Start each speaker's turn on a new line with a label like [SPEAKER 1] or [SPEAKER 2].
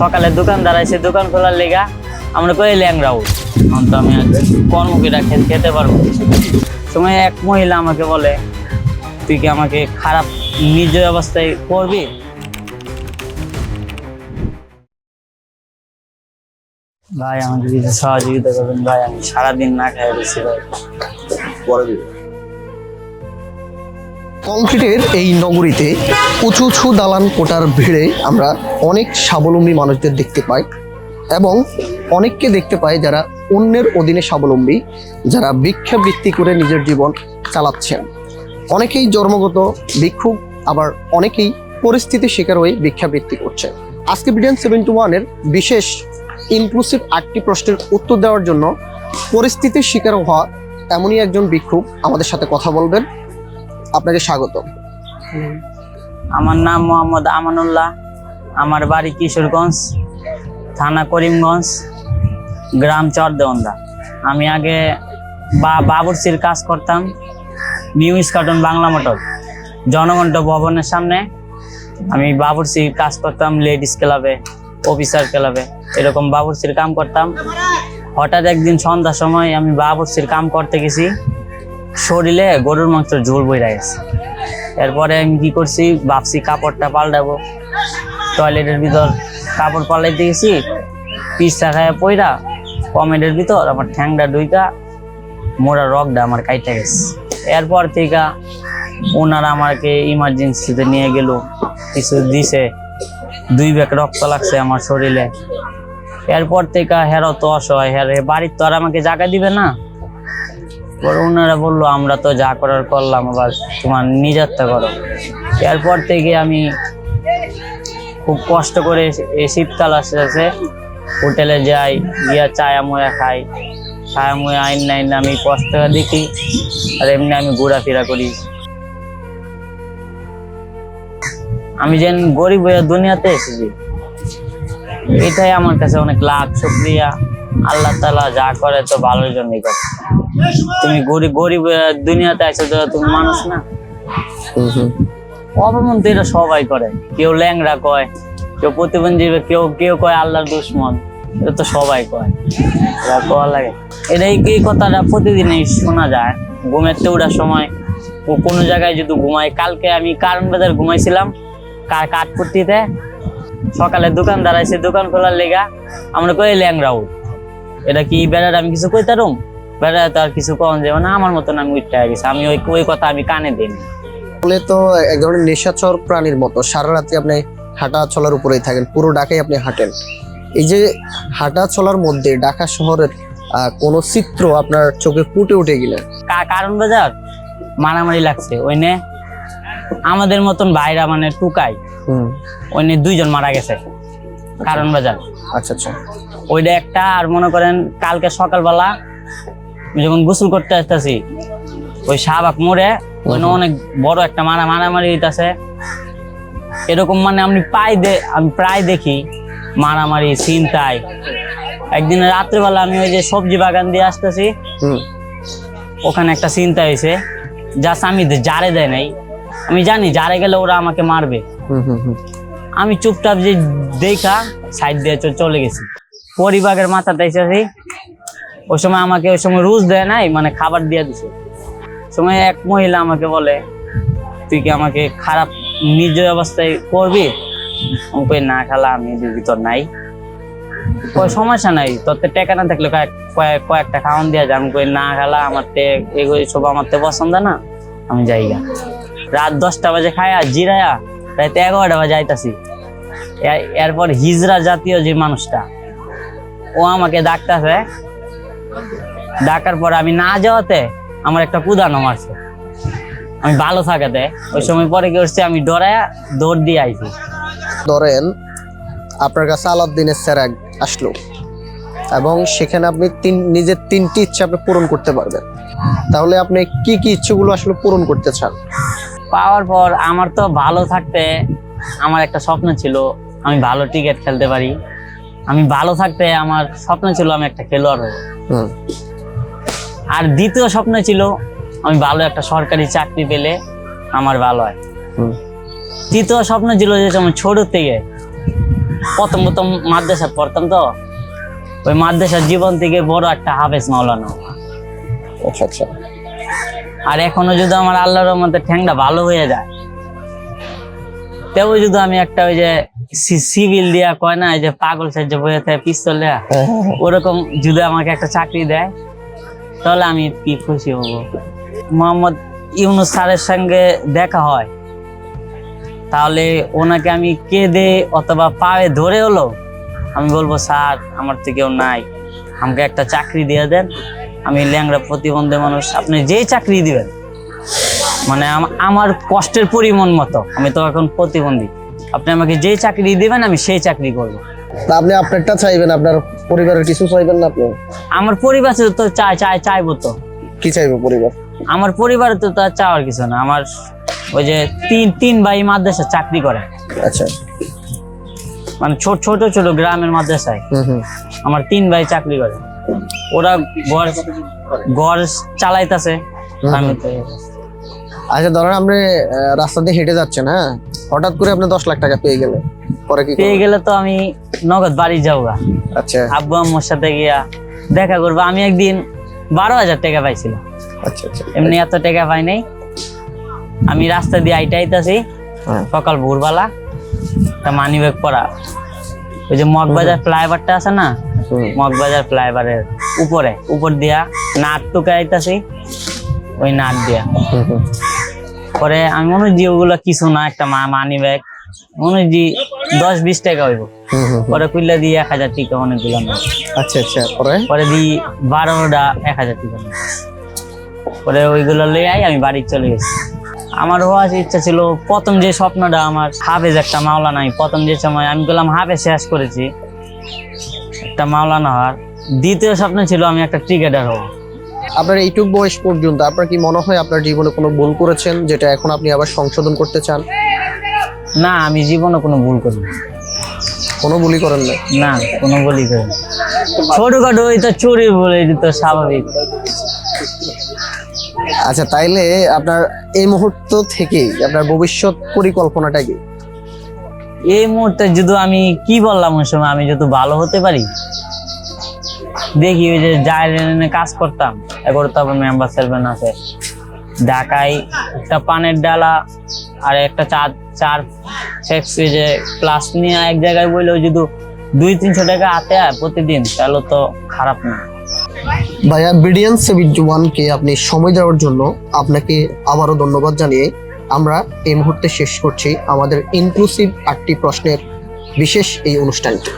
[SPEAKER 1] সকালে দোকানদার এসে দোকান খোলার লেগা আমরা কই ল্যাংরা উঠ। তখন তো আমি আর কর্মকিরা খেতে পারব সময় এক মহিলা আমাকে বলে, তুই কি আমাকে খারাপ নিজ অবস্থায় করবি? ভাই, আমাকে কিছু সহযোগিতা করবেন। ভাই, আমি সারাদিন না খাই রয়েছি ভাই
[SPEAKER 2] কংক্রিটের এই নগরীতে উঁচু উঁচু দালান কোটার ভিড়ে আমরা অনেক স্বাবলম্বী মানুষদের দেখতে পাই এবং অনেককে দেখতে পাই যারা অন্যের অধীনে স্বাবলম্বী, যারা ভিক্ষাবৃত্তি করে নিজের জীবন চালাচ্ছেন। অনেকেই জন্মগত ভিক্ষুক, আবার অনেকেই পরিস্থিতির শিকার হয়ে ভিক্ষাবৃত্তি করছে আজকে বিডিয়ান সেভেন্টি ওয়ানের বিশেষ ইনক্লুসিভ আটটি প্রশ্নের উত্তর দেওয়ার জন্য পরিস্থিতির শিকার হওয়া এমনই একজন ভিক্ষুক আমাদের সাথে কথা বলবেন। আপনাকে স্বাগত।
[SPEAKER 1] আমার নাম মোহাম্মদ আমানুল্লাহ। আমার বাড়ি কিশোরগঞ্জ, থানা করিমগঞ্জ, গ্রাম চরদেওন্দা আমি আগে বা বাবুরসির কাজ করতাম, নিউ স্কাটন বাংলা মোটর, জনগণ ভবনের সামনে। আমি বাবুরসির কাজ করতাম, লেডিস ক্লাবে, অফিসার ক্লাবে, এরকম বাবুরসির কাম করতাম। হঠাৎ একদিন সন্ধ্যার সময় আমি বাবুরসির কাম করতে গেছি। শরীরে গরুর মাংস ঝোল বইরা গেছে। এরপরে আমি কি করছি, ভাবছি কাপড়টা পাল্টাবো। টয়লেটের ভিতর কাপড় পাল্টাইতে গেছি পিসটা খায় পইরা কমেডের ভিতর আমার ঠ্যাংটা ডুইকা মোড়া রকটা আমার কাইটা গেছে। এরপর থেকে ওনারা আমাকে ইমার্জেন্সিতে নিয়ে গেল, কিছু দিছে, দুই ব্যাগ রক্ত লাগছে আমার শরীরে। এরপর থেকে হেরো তো অসহায়, হেরে বাড়ির তো আর আমাকে জায়গা দিবে না। পরে ওনারা বলল, আমরা তো যা করার করলাম, আবার তোমার নিজেরটা করো। এরপর থেকে আমি খুব কষ্ট করে এই শীতকাল আসতেছে হোটেলে যাই, গিয়া চায়া ময়া খাই। চায়া ময়া আইন নাইন আমি কষ্ট দেখি, আর এমনি আমি ঘোরাফেরা করি। আমি যেন গরিব হয়ে দুনিয়াতে এসেছি। এটাই আমার কাছে অনেক লাভ শুক্রিয়া। আল্লাহ তালা যা করে তো ভালোর জন্যই করে। তুমি গরিব গরিব দুনিয়াতে আছো তো তুমি মানুষ না? অপমান তো এটা সবাই করে। কেউ ল্যাংড়া কয়, কেউ প্রতিবন্ধী কেউ কেউ কয় আল্লাহর দুশ্মন, এটা তো সবাই কয়। এটা কয়া লাগে। এটাই কি কথাটা প্রতিদিনই শোনা যায়। ঘুমের ওঠার সময়। কোনো জায়গায় যদি ঘুমাই কালকে আমি কারণ বাজার ঘুমাইছিলাম কার কাঠপুট্টিতে সকালে দোকান দাঁড়াইছে, দোকান খোলার লেগা। আমরা কই উঠ এটা কি বেড়ার আমি কিছু কইতারুম? বেড়া তো আর কিছু কম যাবে না আমার মতন আমি উঠতে গেছি। আমি ওই ওই কথা আমি কানে দিইনি
[SPEAKER 2] বলে তো এক ধরনের নেশাচর প্রাণীর মতো সারা রাত্রি আপনি হাঁটা চলার উপরেই থাকেন পুরো ঢাকায় আপনি হাঁটেন। এই যে হাঁটা চলার মধ্যে ঢাকা শহরের কোনো চিত্র আপনার চোখে ফুটে উঠে গেলেন
[SPEAKER 1] কা- কারণ বাজার? মারামারি লাগছে ওই নে আমাদের মতন ভাইরা মানে টুকাই ওই নে দুইজন মারা গেছে কারণ বাজার।
[SPEAKER 2] আচ্ছা আচ্ছা।
[SPEAKER 1] ওইটা একটা আর মনে করেন কালকে সকালবেলা আমি যখন গোসল করতে আসতেছি ওই শাহবাগ মোড়ে ওখানে অনেক বড় একটা মারা মারামারি হইতাছে। এরকম মানে আমি প্রায় দে- আমি প্রায় দেখি মারামারি চিন্তাই একদিন রাত্রেবেলা আমি ওই যে সবজি বাগান দিয়ে আসতেছি ওখানে একটা চিন্তা হয়েছে জাস্ট আমি জারে দেয় নাই। আমি জানি জারে গেলে ওরা আমাকে মারবে। আমি চুপচাপ যে দেখা সাইড দিয়ে চলে গেছি। পরিবাগের মাথাতে এসেছি ওই সময় আমাকে ওই সময় রুজ দেয় নাই মানে খাবার দিয়ে দিছে। সময় এক মহিলা আমাকে বলে তুই কি আমাকে খারাপ নিজ অবস্থায় করবি কই, না খালা আমি এদের তোর নাই। কয় সমস্যা নাই তোর তো টাকা না থাকলে কয়েক কয়েক- কয়েকটা খাওয়ান দেওয়া যায় আমি কই না খালা আমার তে এগুলো সব আমার তে পছন্দ না। আমি যাই গা। রাত দশটা বাজে খায়া জিরায়া রাত এগারোটা বাজে আইতাছি। এরপর হিজরা জাতীয় যে মানুষটা ও আমাকে ডাকতেছে ডাকার পর আমি না যাওয়াতে আমার একটা কুদানো মারছে। আমি ভালো থাকাতে। ওই সময় পরে কি করছে আমি ডরায়া দৌড় দিয়ে আইছি।
[SPEAKER 2] ধরেন আপনার কাছে আলাউদ্দিনের স্যার আসলো এবং সেখানে আপনি তিন নিজের তিনটি ইচ্ছা আপনি পূরণ করতে পারবেন। তাহলে আপনি কি কি ইচ্ছেগুলো আসলে পূরণ করতে চান?
[SPEAKER 1] পাওয়ার পর আমার তো ভালো থাকতে আমার একটা স্বপ্ন ছিল আমি ভালো ক্রিকেট খেলতে পারি। আমি ভালো থাকতে আমার স্বপ্ন ছিল আমি একটা খেলোয়াড় হব। আর দ্বিতীয় স্বপ্ন ছিল আমি ভালো একটা সরকারি চাকরি পেলে আমার ভালো হয়। তৃতীয় স্বপ্ন ছিল যে যেমন ছোট থেকে প্রথম প্রথম মাদ্রাসা পড়তাম তো ওই মাদ্রাসার জীবন থেকে বড় একটা হাফেজ মাওলানা
[SPEAKER 2] আচ্ছা আচ্ছা।
[SPEAKER 1] আর এখনও যদি আমার আল্লাহর মধ্যে ঠ্যাংটা ভালো হয়ে যায় তেও যদি আমি একটা ওই যে সিভিল দিয়া কয় না এই যে পাগল সাহায্য বয়ে থাকে পিস্তল দেয়া।
[SPEAKER 2] হ্যাঁ।
[SPEAKER 1] ওরকম যদি আমাকে একটা চাকরি দেয় তাহলে আমি কি খুশি হব। মোহাম্মদ ইউনুস স্যারের সঙ্গে দেখা হয়। তাহলে ওনাকে আমি কেঁদে অথবা পায়ে ধরে হলো আমি বলব স্যার আমার তো কেউ নাই। আমাকে একটা চাকরি দিয়ে দেন। আমি ল্যাংড়া প্রতিবন্ধী মানুষ। আপনি যেই চাকরি দিবেন। মানে আমার কষ্টের পরিমাণ মতো। আমি তো এখন প্রতিবন্ধী। আপনি আমাকে যে চাকরি দিবেন আমি সেই চাকরি করব।
[SPEAKER 2] তা আপনি আপনারটা চাইবেন আপনার পরিবারের কিছু চাইবেন না আপনি?
[SPEAKER 1] আমার পরিবার তো চাই চাই চাইব তো।
[SPEAKER 2] কি চাইবে পরিবার?
[SPEAKER 1] আমার পরিবারে তো তার চাওয়ার কিছু না। আমার ওই যে তিন তিন ভাই মাদ্রাসা চাকরি করে।
[SPEAKER 2] আচ্ছা।
[SPEAKER 1] মানে ছোট ছোট ছোট গ্রামের মাদ্রাসায়।
[SPEAKER 2] হুম হুম।
[SPEAKER 1] আমার তিন ভাই চাকরি করে। ওরা ঘর ঘর চালাইতাছে। আমি তো
[SPEAKER 2] আচ্ছা ধরেন আপনি রাস্তা দিয়ে হেঁটে যাচ্ছেন হ্যাঁ? হঠাৎ করে আপনি দশ লাখ টাকা পেয়ে গেলেন। পরে কি
[SPEAKER 1] পেয়ে গেলে তো আমি নগদ বাড়ি যাওগা।
[SPEAKER 2] আচ্ছা।
[SPEAKER 1] আব্বু আম্মুর সাথে গিয়া দেখা করব। আমি একদিন বারো হাজার টাকা পাইছিলাম।
[SPEAKER 2] আচ্ছা আচ্ছা।
[SPEAKER 1] এমনি এত টাকা পাই নাই। আমি রাস্তা দিয়ে আইটা আইতাছি।
[SPEAKER 2] হ্যাঁ।
[SPEAKER 1] সকাল ভোরবেলা। একটা মানি ব্যাগ পরা। ওই যে মগবাজার ফ্লাইওভারটা আছে না। মগবাজার ফ্লাইওভারের উপরে। উপর দিয়া নাট টুকে আইতাছি ওই নাট দিয়া। পরে আমি মনে হয় ওগুলো কিছু না একটা মানি ব্যাগ মনে হয় দশ বিশ টাকা হইব। পরে কুইল্লা দিয়ে এক হাজার টিকা অনেকগুলো না
[SPEAKER 2] আচ্ছা আচ্ছা পরে?
[SPEAKER 1] পরে দিই বারোটা এক হাজার টিকা। পরে ওইগুলো লয়ে আই আমি বাড়ি চলে গেছি। আমার হওয়ার ইচ্ছা ছিল প্রথম যে স্বপ্নটা আমার হাফেজ একটা মাওলানা নাই প্রথম যে সময় আমি বললাম হাফেজ শেষ করেছি। একটা মাওলানা হওয়ার। দ্বিতীয় স্বপ্ন ছিল আমি একটা ক্রিকেটার হব।
[SPEAKER 2] আপনার এইটুক বয়স পর্যন্ত আপনার কি মনে হয় আপনার জীবনে কোনো ভুল করেছেন যেটা এখন আপনি আবার সংশোধন করতে চান?
[SPEAKER 1] না আমি জীবনে কোনো ভুল করি না।
[SPEAKER 2] কোনো ভুলই করেন না
[SPEAKER 1] না কোনো ভুলই করি না। ছোটখাটো ওই তো চুরি বলে এটা তো স্বাভাবিক।
[SPEAKER 2] আচ্ছা তাইলে আপনার এই মুহূর্ত থেকে আপনার ভবিষ্যৎ পরিকল্পনাটা কি?
[SPEAKER 1] এই মুহূর্তে যদি আমি কি বললাম ওই সময় আমি যদি ভালো হতে পারি? দেখি ওই যে জায়গায় কাজ করতাম। এগারো তারপর মেম্বার সেলভেন আছে। ঢাকায় একটা পানের ডালা আর একটা চার চার ওই যে প্লাস নিয়ে এক জায়গায় বললে যদি দুই তিনশো টাকা হাতে হয় প্রতিদিন। তাহলে তো খারাপ না।
[SPEAKER 2] ভাইয়া বিডিয়ান সেভেন্টি ওয়ানকে আপনি সময় দেওয়ার জন্য আপনাকে আবারও ধন্যবাদ জানিয়ে আমরা এই মুহূর্তে শেষ করছি আমাদের ইনক্লুসিভ আটটি প্রশ্নের বিশেষ এই অনুষ্ঠানটি।